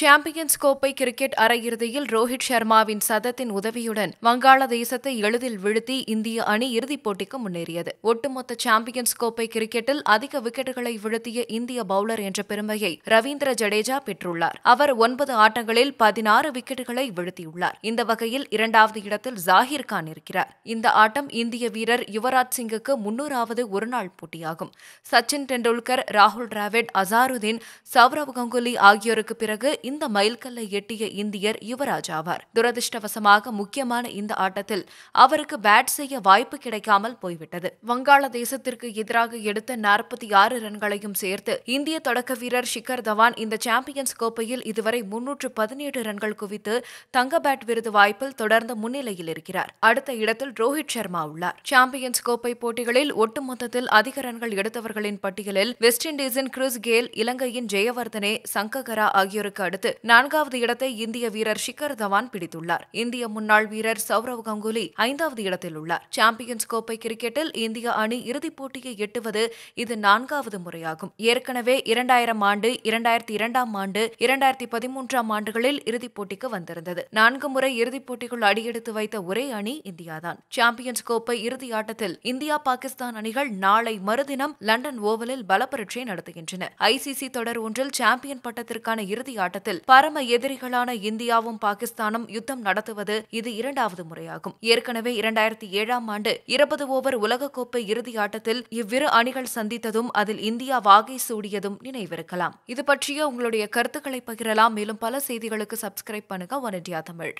Champions கோப்பை cricket அரையிறுதியில் ரோஹித் சர்மாவின் சதத்தின் உதவியுடன் வங்காளதேசத்தை எளிதில் வீழ்த்தி இந்திய அணி இறுதிப் போட்டிக்கு முன்னேறியது. ஒட்டுமொத்த சாம்பியன்ஸ் கோப்பை கிரிக்கெட்டில் அதிக விக்கெட்டுகளை வீழ்த்திய இந்திய பவுலர் என்ற பெருமையை ரவீந்திர ஜடேஜா பெற்றுள்ளார். அவர் ஒன்பது ஆட்டங்களில் பதினாறு விக்கெட்டுகளை வீழ்த்தியுள்ளார். இந்த வகையில் இரண்டாவது இடத்தில் ஜாகிர் கான் இருக்கிறார். இந்த ஆட்டம் இந்திய வீரர் யுவராஜ் சிங்குக்கு முன்னூறாவது ஒருநாள் போட்டியாகும். சச்சின் டெண்டுல்கர் ராகுல் டிராவிட் அசாருதீன் சௌரவ் கங்குலி ஆகியோருக்கு பிறகு இந்த மைல்கல்லை எட்டிய இந்தியர் யுவராஜ் ஆவார். துரதிருஷ்டவசமாக முக்கியமான இந்த ஆட்டத்தில் அவருக்கு பேட் செய்ய வாய்ப்பு கிடைக்காமல் போய்விட்டது. வங்காளதேசத்திற்கு எதிராக எடுத்த நாற்பத்தி ஆறு ரன்களையும் சேர்த்து இந்திய தொடக்க வீரர் ஷிகர் தவான் இந்த சாம்பியன்ஸ் கோப்பையில் இதுவரை முன்னூற்று பதினேழு ரன்கள் குவித்து தங்க பேட் விருது வாய்ப்பில் தொடர்ந்து முன்னிலையில் இருக்கிறார். அடுத்த இடத்தில் ரோஹித் சர்மா உள்ளார். சாம்பியன்ஸ் கோப்பை போட்டிகளில் ஒட்டுமொத்தத்தில் அதிக ரன்கள் எடுத்தவர்களின் பட்டியலில் வெஸ்ட் இண்டீஸின் கிறிஸ் கேல் இலங்கையின் ஜெயவர்தனே சங்ககரா ஆகியோருக்கு அடுத்து நான்காவது இடத்தை இந்திய வீரர் ஷிகர் தவான் பிடித்துள்ளார். இந்திய முன்னாள் வீரர் சௌரவ் கங்குலி ஐந்தாவது இடத்தில் உள்ளார். சாம்பியன்ஸ் கோப்பை கிரிக்கெட்டில் இந்திய அணி இறுதிப் போட்டியை எட்டுவது இது நான்காவது முறையாகும். ஏற்கனவே இரண்டாயிரம் ஆண்டு இரண்டாயிரத்தி இரண்டாம் ஆண்டு இரண்டாயிரத்தி பதிமூன்றாம் ஆண்டுகளில் இறுதிப் போட்டிக்கு வந்திருந்தது. நான்கு முறை இறுதிப் போட்டிக்குள் அடியெடுத்து வைத்த ஒரே அணி இந்தியாதான். சாம்பியன்ஸ் கோப்பை இறுதி ஆட்டத்தில் இந்தியா பாகிஸ்தான் அணிகள் நாளை மறுதினம் லண்டன் ஓவலில் பலப்பரட்சை நடத்துகின்றன. ஐசிசி தொடர் ஒன்றில் சாம்பியன் பட்டத்திற்கான இறுதி ஆட்டத்தில் பரம எதிரிகளான இந்தியாவும் பாகிஸ்தானும் யுத்தம் நடத்துவது இது இரண்டாவது முறையாகும். ஏற்கனவே இரண்டாயிரத்தி ஏழாம் ஆண்டு இருபது ஓவர் உலகக்கோப்பை இறுதி ஆட்டத்தில் இவ்விரு அணிகள் சந்தித்ததும் அதில் இந்தியா வாகை சூடியதும் நினைவிருக்கலாம். இது பற்றிய உங்களுடைய கருத்துக்களை பகிரலாம். மேலும் பல செய்திகளுக்கு சப்ஸ்கிரைப் பண்ணுங்க. One India Tamil.